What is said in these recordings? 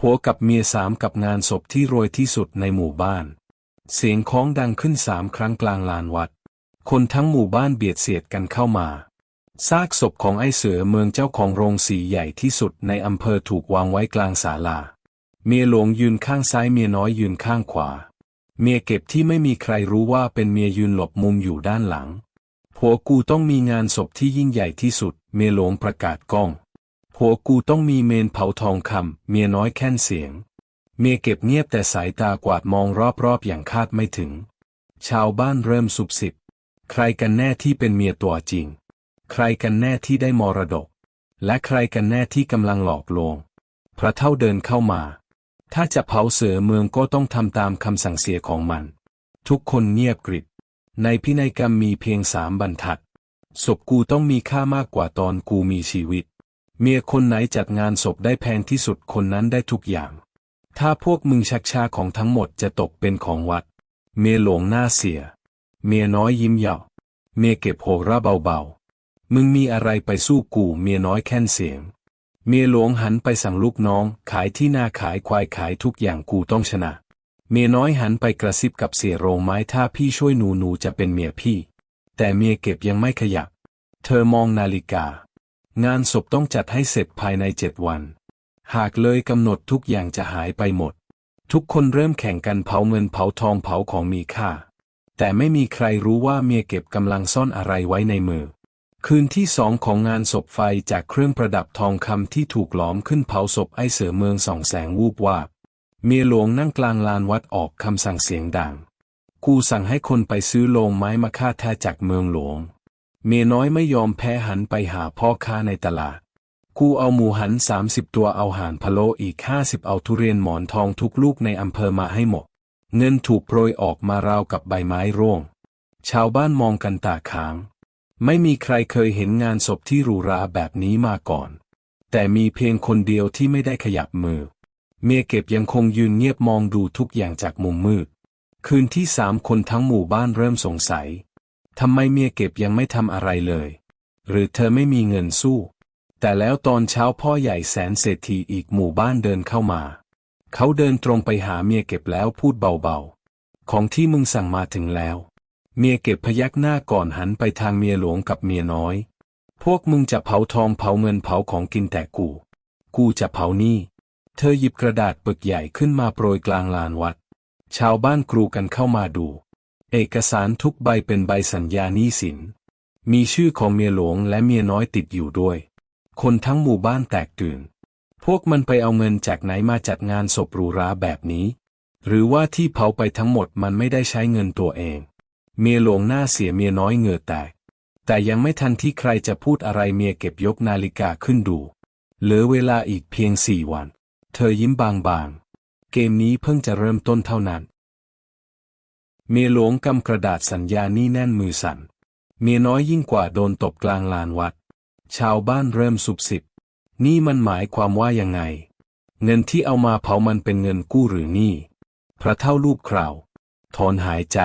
ผัวกับเมียสามกับงานศพที่รวยที่สุดในหมู่บ้าน เสียงคล้องดังขึ้นสามครั้งกลางลานวัด คนทั้งหมู่บ้านเบียดเสียดกันเข้ามาซากศพของไอ้เสือเมืองเจ้าของโรงสีใหญ่ที่สุดในอำเภอถูกวางไว้กลางศาลา เมียหลวงยืนข้างซ้ายเมียน้อยยืนข้างขวา เมียเก็บที่ไม่มีใครรู้ว่าเป็นเมียยืนหลบมุมอยู่ด้านหลังผัวกูต้องมีงานศพที่ยิ่งใหญ่ที่สุด เมียหลวงประกาศก้อง ผัวกูต้องมีเมนเผาทองคำเมียน้อยแค่นเสียง เมียเก็บเงียบแต่สายตากวาดมองรอบๆอย่างคาดไม่ถึง ชาวบ้านเริ่มสุบสิบ ใครกันแน่ที่เป็นเมียตัวจริง ใครกันแน่ที่ได้มรดก และใครกันแน่ที่กำลังหลอกลวง พระเท่าเดินเข้ามา ถ้าจะเผาเสือเมืองก็ต้องทำตามคำสั่งเสียของมัน ทุกคนเงียบกริบ ในพินัยกรรมมีเพียงสามบรรทัดศพกูต้องมีค่ามากกว่าตอนกูมีชีวิต เมียคนไหนจัดงานศพได้แพงที่สุดคนนั้นได้ทุกอย่าง ถ้าพวกมึงชักชาของทั้งหมดจะตกเป็นของวัด เมียหลวงหน้าเสีย เมียน้อยยิ้มเหยาะเมียเก็บโหระเบาๆ มึงมีอะไรไปสู้กูเมียน้อยแค่นเสียง เมียหลวงหันไปสั่งลูกน้อง ขายที่นาขายควายขายทุกอย่างกูต้องชนะ เมียน้อยหันไปกระซิบกับเสียโรงไม้ถ้าพี่ช่วยหนูหนูจะเป็นเมียพี่ แต่เมียเก็บยังไม่ขยับ เธอมองนาฬิกา งานศพต้องจัดให้เสร็จภายในเจ็ดวัน หากเลยกำหนดทุกอย่างจะหายไปหมด ทุกคนเริ่มแข่งกันเผาเงินเผาทองเผาของมีค่า แต่ไม่มีใครรู้ว่าเมียเก็บกำลังซ่อนอะไรไว้ในมือ คืนที่สองของงานศพไฟจากเครื่องประดับทองคำที่ถูกหลอมขึ้นเผาศพไอเสือเมืองส่องแสงวูบวาบ เมียหลวงนั่งกลางลานวัดออกคำสั่งเสียงดัง กูสั่งให้คนไปซื้อโลงไม้มาฆ่าแท้จากเมืองหลวง เมียน้อยไม่ยอมแพ้หันไปหาพ่อค้าในตลาด กูเอาหมูหันสามสิบตัวเอาห่านพะโลอีกห้าสิบเอาทุเรียนหมอนทองทุกลูกในอำเภอมาให้หมด เงินถูกโปรยออกมาราวกับใบไม้ร่วง ชาวบ้านมองกันตาค้าง ไม่มีใครเคยเห็นงานศพที่หรูหราแบบนี้มาก่อน แต่มีเพียงคนเดียวที่ไม่ได้ขยับมือ เมียเก็บยังคงยืนเงียบมองดูทุกอย่างจากมุมมืด คืนที่สามคนทั้งหมู่บ้านเริ่มสงสัย ทำไมเมียเก็บยังไม่ทำอะไรเลย หรือเธอไม่มีเงินสู้ แต่แล้วตอนเช้าพ่อใหญ่แสนเศรษฐีอีกหมู่บ้านเดินเข้ามา เขาเดินตรงไปหาเมียเก็บแล้วพูดเบาๆ ของที่มึงสั่งมาถึงแล้ว เมียเก็บพยักหน้าก่อนหันไปทางเมียหลวงกับเมียน้อย พวกมึงจะเผาทองเผาเงินเผาของกินแต่กู กูจะเผานี่เธอหยิบกระดาษปึกใหญ่ขึ้นมาโปรยกลางลานวัด ชาวบ้านกรูกันเข้ามาดู เอกสารทุกใบเป็นใบสัญญาหนี้สิน มีชื่อของเมียหลวงและเมียน้อยติดอยู่ด้วย คนทั้งหมู่บ้านแตกตื่น พวกมันไปเอาเงินจากไหนมาจัดงานศพหรูหราแบบนี้ หรือว่าที่เผาไปทั้งหมดมันไม่ได้ใช้เงินตัวเอง เมียหลวงหน้าเสียเมียน้อยเหงื่อแตก แต่ยังไม่ทันที่ใครจะพูดอะไรเมียเก็บยกนาฬิกาขึ้นดู เหลือเวลาอีกเพียงสี่วัน เธอยิ้มบางๆ เกมนี้เพิ่งจะเริ่มต้นเท่านั้น เมียหลวงกำกระดาษสัญญานี่แน่นมือสั่น เมียน้อยยิ่งกว่าโดนตบกลางลานวัด ชาวบ้านเริ่มสุบสิบ นี่มันหมายความว่ายังไง เงินที่เอามาเผามันเป็นเงินกู้หรือหนี่ พระเท่าลูกคราว ถอนหายใจ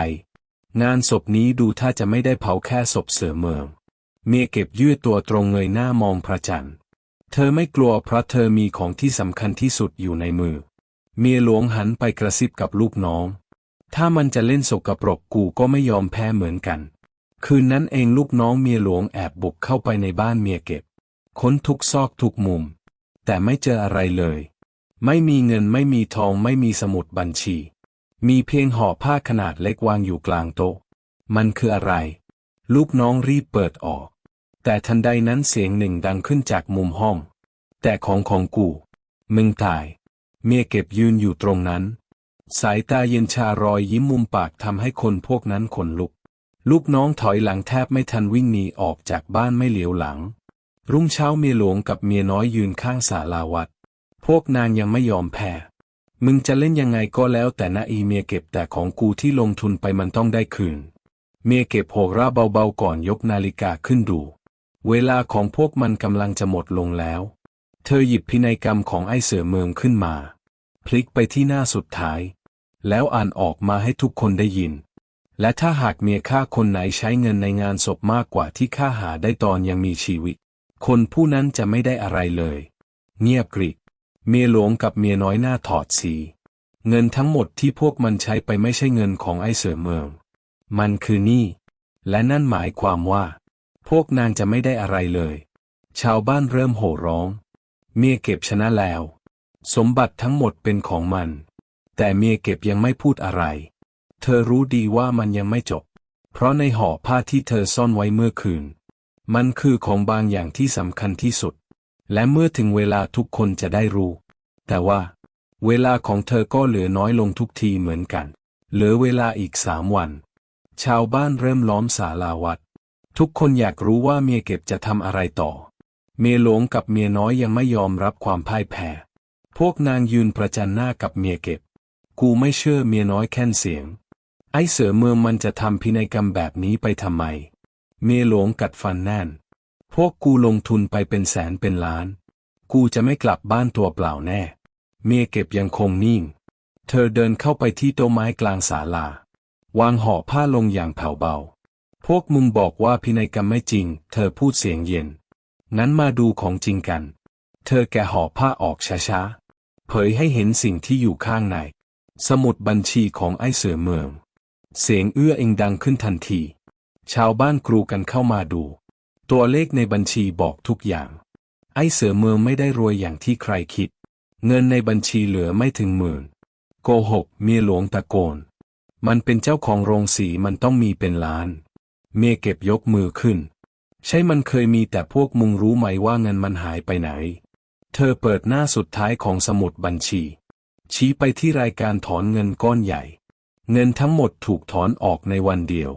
งานศพนี้ดูถ้าจะไม่ได้เผาแค่ศพเสือเมือง เมียเก็บยืดตัวตรงเงยหน้ามองพระจันทร์ เธอไม่กลัวเพราะเธอมีของที่สำคัญที่สุดอยู่ในมือ เมียหลวงหันไปกระซิบกับลูกน้อง ถ้ามันจะเล่นสกปรกกูก็ไม่ยอมแพ้เหมือนกัน คืนนั้นเองลูกน้องเมียหลวงแอบบุกเข้าไปในบ้านเมียเก็บ ค้นทุกซอกทุกมุม แต่ไม่เจออะไรเลย ไม่มีเงินไม่มีทองไม่มีสมุดบัญชี มีเพียงห่อผ้าขนาดเล็กวางอยู่กลางโต๊ะ มันคืออะไร ลูกน้องรีบเปิดออก แต่ทันใดนั้นเสียงหนึ่งดังขึ้นจากมุมห้อง แต่ของของกู มึงตาย เมียเก็บยืนอยู่ตรงนั้น สายตาเย็นชารอยยิ้มมุมปากทำให้คนพวกนั้นขนลุก ลูกน้องถอยหลังแทบไม่ทันวิ่งหนีออกจากบ้านไม่เหลียวหลัง รุ่งเช้าเมียหลวงกับเมียน้อยยืนข้างศาลาวัด พวกนางยังไม่ยอมแพ้ มึงจะเล่นยังไงก็แล้วแต่นะอีเมียเก็บแต่ของกูที่ลงทุนไปมันต้องได้คืน เมียเก็บโหระเบาๆก่อนยกนาฬิกาขึ้นดู เวลาของพวกมันกำลังจะหมดลงแล้ว เธอหยิบพินัยกรรมของไอ้เสือเมืองขึ้นมา พลิกไปที่หน้าสุดท้าย แล้วอ่านออกมาให้ทุกคนได้ยิน และถ้าหากเมียข้าคนไหนใช้เงินในงานศพมากกว่าที่ข้าหาได้ตอนยังมีชีวิต คนผู้นั้นจะไม่ได้อะไรเลย เงียบกริบเมียหลวงกับเมียน้อยหน้าถอดสี เงินทั้งหมดที่พวกมันใช้ไปไม่ใช่เงินของไอ้เสือเมือง มันคือหนี้ และนั่นหมายความว่า พวกนางจะไม่ได้อะไรเลย ชาวบ้านเริ่มโห่ร้อง เมียเก็บชนะแล้ว สมบัติทั้งหมดเป็นของมัน แต่เมียเก็บยังไม่พูดอะไร เธอรู้ดีว่ามันยังไม่จบ เพราะในห่อผ้าที่เธอซ่อนไว้เมื่อคืน มันคือของบางอย่างที่สำคัญที่สุด และเมื่อถึงเวลาทุกคนจะได้รู้ แต่ว่า เวลาของเธอก็เหลือน้อยลงทุกทีเหมือนกัน เหลือเวลาอีกสามวัน ชาวบ้านเริ่มล้อมศาลาวัด ทุกคนอยากรู้ว่าเมียเก็บจะทำอะไรต่อ เมียหลวงกับเมียน้อยยังไม่ยอมรับความพ่ายแพ้ พวกนางยืนประจันหน้ากับเมียเก็บ กูไม่เชื่อเมียน้อยแค่นเสียง ไอ้เสือเมืองมันจะทำพินัยกรรมแบบนี้ไปทำไม เมียหลวงกัดฟันแน่น พวกกูลงทุนไปเป็นแสนเป็นล้าน กูจะไม่กลับบ้านตัวเปล่าแน่ เมียเก็บยังคงนิ่ง เธอเดินเข้าไปที่โต๊ะไม้กลางศาลา วางห่อผ้าลงอย่างแผ่วเบา พวกมึงบอกว่าพินัยกรรมไม่จริง เธอพูดเสียงเย็น งั้นมาดูของจริงกัน เธอแกห่อผ้าออกช้าๆ เผยให้เห็นสิ่งที่อยู่ข้างใน สมุดบัญชีของไอ้เสือเมือง เสียงเอื้อเองดังขึ้นทันที ชาวบ้านกรูกันเข้ามาดู ตัวเลขในบัญชีบอกทุกอย่าง ไอ้เสือเมืองไม่ได้รวยอย่างที่ใครคิด เงินในบัญชีเหลือไม่ถึงหมื่น โกหกเมียหลวงตะโกน มันเป็นเจ้าของโรงสีมันต้องมีเป็นล้าน เมียเก็บยกมือขึ้น ใช่มันเคยมีแต่พวกมึงรู้ไหมว่าเงินมันหายไปไหน เธอเปิดหน้าสุดท้ายของสมุดบัญชี ชี้ไปที่รายการถอนเงินก้อนใหญ่ เงินทั้งหมดถูกถอนออกในวันเดียว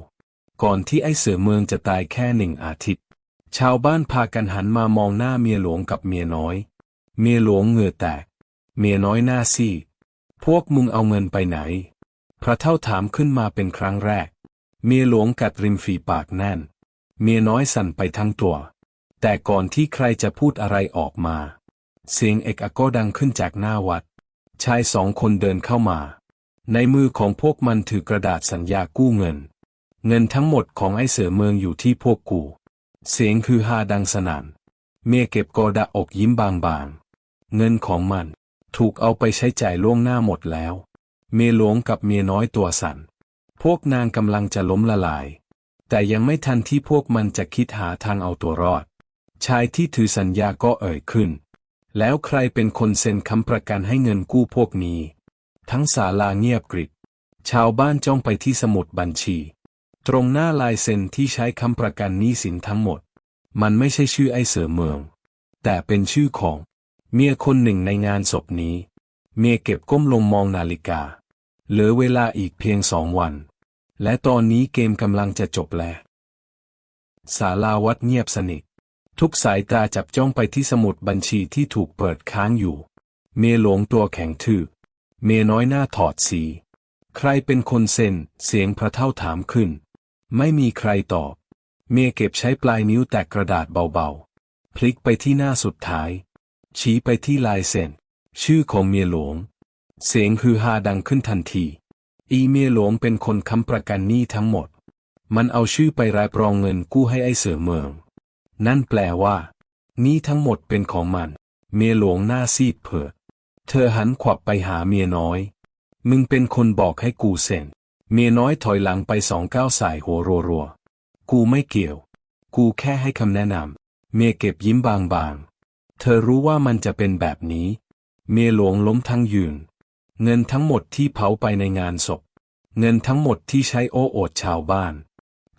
ก่อนที่ไอ้เสือเมืองจะตายแค่หนึ่งอาทิตย์ ชาวบ้านพากันหันมามองหน้าเมียหลวงกับเมียน้อย เมียหลวงเหงื่อแตก เมียน้อยหน้าซีดพวกมึงเอาเงินไปไหน พระเท่าถามขึ้นมาเป็นครั้งแรก เมียหลวงกัดริมฝีปากแน่น เมียน้อยสั่นไปทั้งตัว แต่ก่อนที่ใครจะพูดอะไรออกมา เสียงเอกอักก็ดังขึ้นจากหน้าวัด ชายสองคนเดินเข้ามา ในมือของพวกมันถือกระดาษสัญญากู้เงิน เงินทั้งหมดของไอ้เสือเมืองอยู่ที่พวกกู เสียงคือฮาดังสนั่น เมียเก็บกอดาอกยิ้มบางๆ เงินของมันถูกเอาไปใช้จ่ายล่วงหน้าหมดแล้ว เมียหลวงกับเมียน้อยตัวสั่น พวกนางกำลังจะล้มละลาย แต่ยังไม่ทันที่พวกมันจะคิดหาทางเอาตัวรอด ชายที่ถือสัญญาก็เอ่ยขึ้น แล้วใครเป็นคนเซ็นค้ำประกันให้เงินกู้พวกนี้ ทั้งศาลาเงียบกริบชาวบ้านจ้องไปที่สมุดบัญชี ตรงหน้าลายเซ็นที่ใช้ค้ำประกันหนี้สินทั้งหมด มันไม่ใช่ชื่อไอ้เสือเมือง แต่เป็นชื่อของ เมียคนหนึ่งในงานศพนี้ เมียเก็บก้มลงมองนาฬิกา เหลือเวลาอีกเพียงสองวัน และตอนนี้เกมกำลังจะจบแล้วศาลาวัดเงียบสนิท ทุกสายตาจับจ้องไปที่สมุดบัญชีที่ถูกเปิดค้างอยู่ เมียหลวงตัวแข็งทื่อ เมียน้อยหน้าถอดสี ใครเป็นคนเซ็น เสียงพระเท่าถามขึ้น ไม่มีใครตอบ เมียเก็บใช้ปลายนิ้วแตะกระดาษเบาๆ พลิกไปที่หน้าสุดท้าย ชี้ไปที่ลายเซ็น ชื่อของเมียหลวง เสียงฮือฮาดังขึ้นทันที อีเมียหลวงเป็นคนค้ำประกันหนี้ทั้งหมด มันเอาชื่อไปรับรองเงินกู้ให้ไอ้เสือเมือง นั่นแปลว่า นี้ทั้งหมดเป็นของมัน เมียหลวงหน้าซีดเผือเธอหันขวับไปหาเมียน้อย มึงเป็นคนบอกให้กูเซ็น เมียน้อยถอยหลังไปสองก้าวสายหัวรัวๆ กูไม่เกี่ยว กูแค่ให้คำแนะนำ เมียเก็บยิ้มบางๆ เธอรู้ว่ามันจะเป็นแบบนี้ เมียหลวงล้มทั้งยืน เงินทั้งหมดที่เผาไปในงานศพ เงินทั้งหมดที่ใช้โอ้โอดชาวบ้าน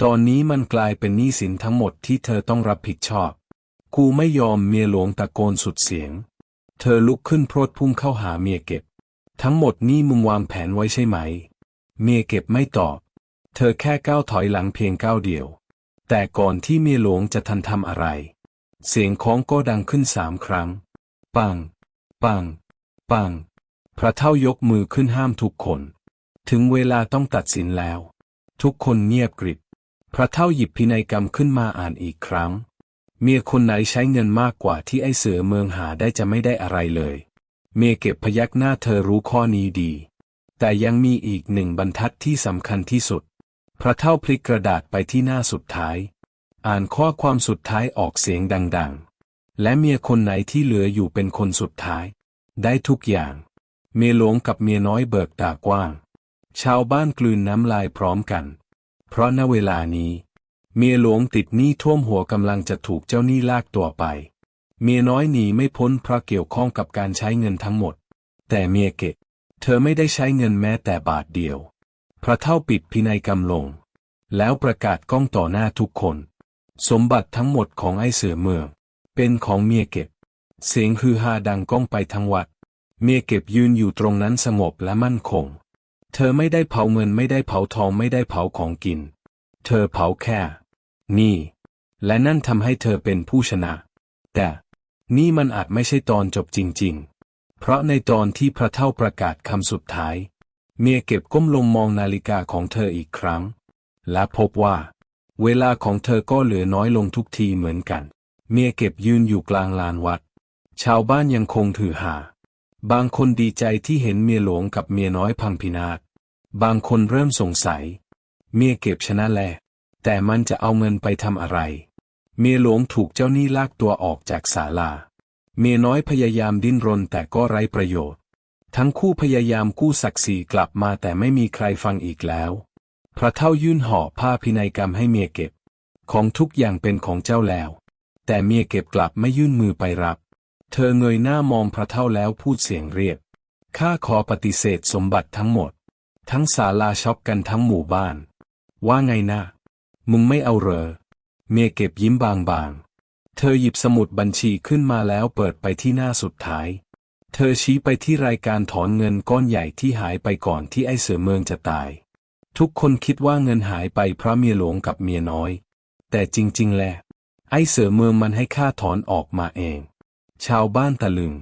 ตอนนี้มันกลายเป็นหนี้สินทั้งหมดที่เธอต้องรับผิดชอบ กูไม่ยอมเมียหลวงตะโกนสุดเสียง เธอลุกขึ้นโพรดพุ่งเข้าหาเมียเก็บ ทั้งหมดนี่มึงวางแผนไว้ใช่ไหม เมียเก็บไม่ตอบ เธอแค่ก้าวถอยหลังเพียงก้าวเดียว แต่ก่อนที่เมียหลวงจะทันทำอะไร เสียงของก็ดังขึ้นสามครั้ง ปัง ปัง ปัง พระเท่ายกมือขึ้นห้ามทุกคน ถึงเวลาต้องตัดสินแล้ว ทุกคนเงียบกริบ พระเท่าหยิบพินัยกรรมขึ้นมาอ่านอีกครั้ง เมียคนไหนใช้เงินมากกว่าที่ไอ้เสือเมืองหาได้จะไม่ได้อะไรเลย เมียเก็บพยักหน้าเธอรู้ข้อนี้ดี แต่ยังมีอีกหนึ่งบรรทัดที่สำคัญที่สุด พระเท่าพลิกกระดาษไปที่หน้าสุดท้าย อ่านข้อความสุดท้ายออกเสียงดังๆ และเมียคนไหนที่เหลืออยู่เป็นคนสุดท้าย ได้ทุกอย่าง เมียหลวงกับเมียน้อยเบิกตากว้าง ชาวบ้านกลืนน้ำลายพร้อมกัน เพราะณเวลานี้ เมียหลวงติดหนี้ท่วมหัวกำลังจะถูกเจ้าหนี้ลากตัวไป เมียน้อยหนีไม่พ้นเพราะเกี่ยวข้องกับการใช้เงินทั้งหมด แต่เมียเกะเธอไม่ได้ใช้เงินแม้แต่บาทเดียว พระเท่าปิดพินัยกรรมลง แล้วประกาศก้องต่อหน้าทุกคน สมบัติทั้งหมดของไอ้เสือเมือง เป็นของเมียเก็บ เสียงฮือฮาดังก้องไปทั้งวัด เมียเก็บยืนอยู่ตรงนั้นสงบและมั่นคง เธอไม่ได้เผาเงินไม่ได้เผาทองไม่ได้เผาของกิน เธอเผาแค่ นี่ และนั่นทำให้เธอเป็นผู้ชนะ แต่นี่มันอาจไม่ใช่ตอนจบจริง ๆ เพราะในตอนที่พระเท่าประกาศคำสุดท้าย เมียเก็บก้มลงมองนาฬิกาของเธออีกครั้ง และพบว่า เวลาของเธอก็เหลือน้อยลงทุกทีเหมือนกัน เมียเก็บยืนอยู่กลางลานวัด ชาวบ้านยังคงถือหา บางคนดีใจที่เห็นเมียหลวงกับเมียน้อยพังพินาศ บางคนเริ่มสงสัย เมียเก็บชนะแลแต่มันจะเอาเงินไปทำอะไร เมียหลวงถูกเจ้าหนี้ลากตัวออกจากศาลา เมียน้อยพยายามดิ้นรนแต่ก็ไร้ประโยชน์ ทั้งคู่พยายามกู้ศักดิ์ศรีกลับมาแต่ไม่มีใครฟังอีกแล้ว พระเท่ายื่นห่อผ้าพินัยกรรมให้เมียเก็บ ของทุกอย่างเป็นของเจ้าแล้ว แต่เมียเก็บกลับไม่ยื่นมือไปรับ เธอเงยหน้ามองพระเท่าแล้วพูดเสียงเรียบข้าขอปฏิเสธสมบัติทั้งหมด ทั้งศาลาช็อปกันทั้งหมู่บ้าน ว่าไงนะ มึงไม่เอาเหรอ เมียเก็บยิ้มบางๆ เธอหยิบสมุดบัญชีขึ้นมาแล้วเปิดไปที่หน้าสุดท้าย เธอชี้ไปที่รายการถอนเงินก้อนใหญ่ที่หายไปก่อนที่ไอ้เสือเมืองจะตาย ทุกคนคิดว่าเงินหายไปเพราะเมียหลวงกับเมียน้อย แต่จริงๆแล้วไอ้เสือเมืองมันให้ค่าถอนออกมาเอง ชาวบ้านตะลึง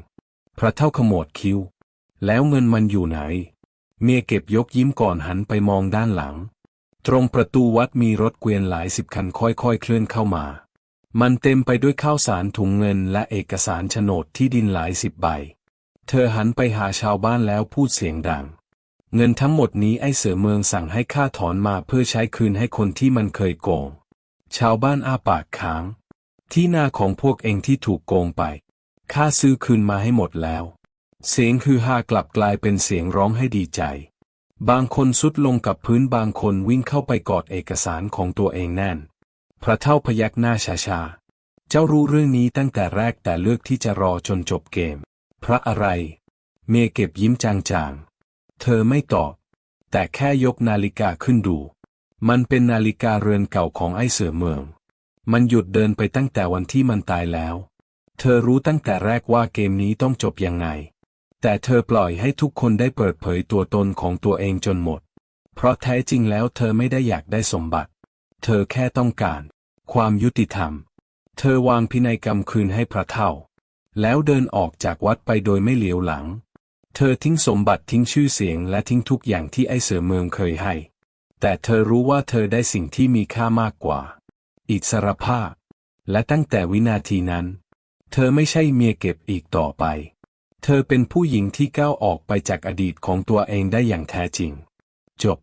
พระเท่าขมวดคิ้ว แล้วเงินมันอยู่ไหน เมียเก็บยกยิ้มก่อนหันไปมองด้านหลัง ตรงประตูวัดมีรถเกวียนหลายสิบคันค่อยๆเคลื่อนเข้ามา มันเต็มไปด้วยข้าวสารถุงเงินและเอกสารโฉนดที่ดินหลายสิบใบ เธอหันไปหาชาวบ้านแล้วพูดเสียงดัง เงินทั้งหมดนี้ไอ้เสือเมืองสั่งให้ข้าถอนมาเพื่อใช้คืนให้คนที่มันเคยโกง ชาวบ้านอ้าปากค้าง ที่นาของพวกเองที่ถูกโกงไปข้าซื้อคืนมาให้หมดแล้ว เสียงคือฮากลับกลายเป็นเสียงร้องให้ดีใจ บางคนสุดลงกับพื้นบางคนวิ่งเข้าไปกอดเอกสารของตัวเองแน่น พระเท่าพยักหน้าช้าๆ เจ้ารู้เรื่องนี้ตั้งแต่แรกแต่เลือกที่จะรอจนจบเกม พระอะไร เมยเก็บยิ้มจางๆ เธอไม่ตอบ แต่แค่ยกนาฬิกาขึ้นดู มันเป็นนาฬิกาเรือนเก่าของไอ้เสือเมือง มันหยุดเดินไปตั้งแต่วันที่มันตายแล้ว เธอรู้ตั้งแต่แรกว่าเกมนี้ต้องจบยังไง แต่เธอปล่อยให้ทุกคนได้เปิดเผยตัวตนของตัวเองจนหมด เพราะแท้จริงแล้วเธอไม่ได้อยากได้สมบัติ เธอแค่ต้องการ ความยุติธรรม เธอวางพินัยกรรมคืนให้พระเท่า แล้วเดินออกจากวัดไปโดยไม่เหลียวหลัง เธอทิ้งสมบัติทิ้งชื่อเสียงและทิ้งทุกอย่างที่ไอ้เสือเมืองเคยให้ แต่เธอรู้ว่าเธอได้สิ่งที่มีค่ามากกว่า อิสรภาพ และตั้งแต่วินาทีนั้น เธอไม่ใช่เมียเก็บอีกต่อไป เธอเป็นผู้หญิงที่ก้าวออกไปจากอดีตของตัวเองได้อย่างแท้จริง จบ